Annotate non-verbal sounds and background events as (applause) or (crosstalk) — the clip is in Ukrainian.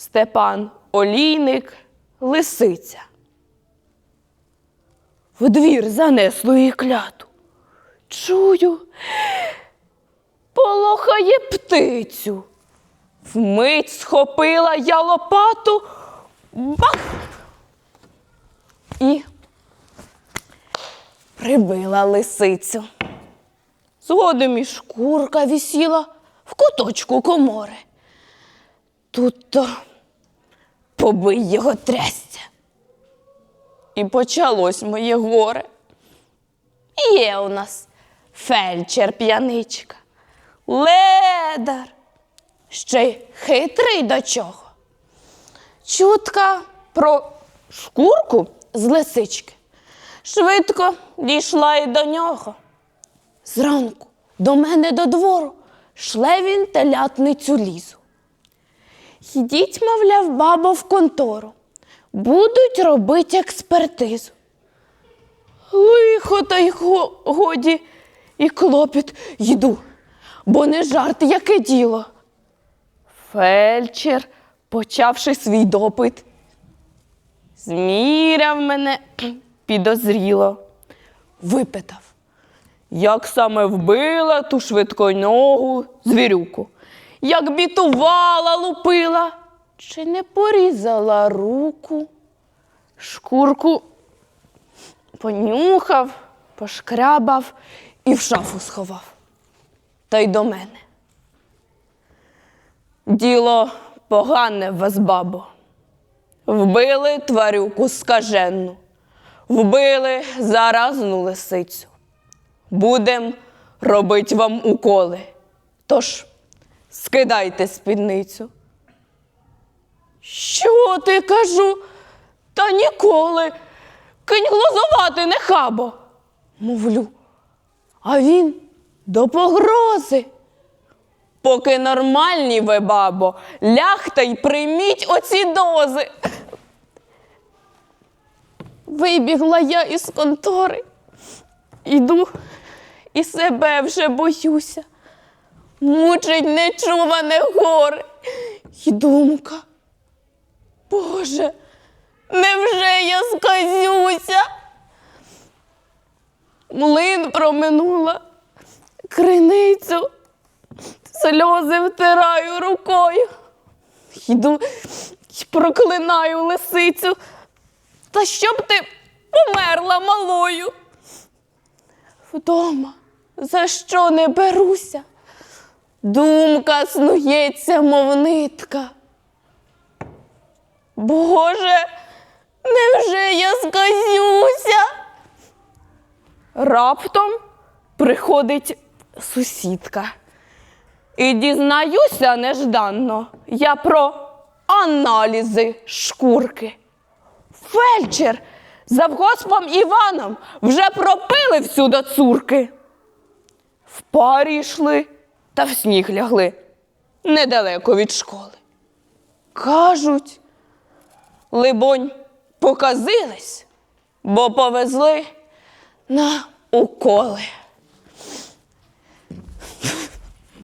Степан Олійник, лисиця. В двір занесло її кляту. Чую, полохає птицю. Вмить схопила я лопату, бах! І прибила лисицю. Згодом і шкурка висіла в куточку комори. Тут то побий його трясця. І почалось моє горе. Є у нас фельдшер п'яничка, ледар, ще й хитрий до чого. Чутка про шкурку з лисички швидко дійшла і до нього. Зранку до мене до двору шле він телятницю лізу. Йдіть, мовляв, бабо, в контору. Будуть робити експертизу. Лихо та й годі і клопіт йду, бо не жарт, яке діло. Фельдшер, почавши свій допит, зміряв мене (clears throat) підозріло, випитав, як саме вбила ту швидконогу звірюку, як бітувала, лупила, чи не порізала руку, шкурку понюхав, пошкрябав і в шафу сховав. Та й до мене. Діло погане вас, бабо. Вбили тварюку скаженну, вбили заразну лисицю. Будем робить вам уколи. Тож скидайте спідницю. Що ти кажу? Та ніколи. Кинь глузувати не хабо. Мовлю. А він до погрози. Поки нормальні ви, бабо, лягте й прийміть оці дози. Вибігла я із контори. Іду і себе вже боюся. Мучить нечуване горе. І думка. Боже, невже я сказюся? Млин проминула, криницю, сльози втираю рукою. Йду й проклинаю лисицю. Та щоб ти померла малою. Вдома за що не беруся? Думка снується, мов нитка. Боже, невже я сказюся? Раптом приходить сусідка. І дізнаюся нежданно я про аналізи шкурки. Фельдшер завгоспом Іваном вже пропили всю до цурки. В парі йшли та в сніг лягли недалеко від школи. Кажуть, либонь, показились, бо повезли на уколи.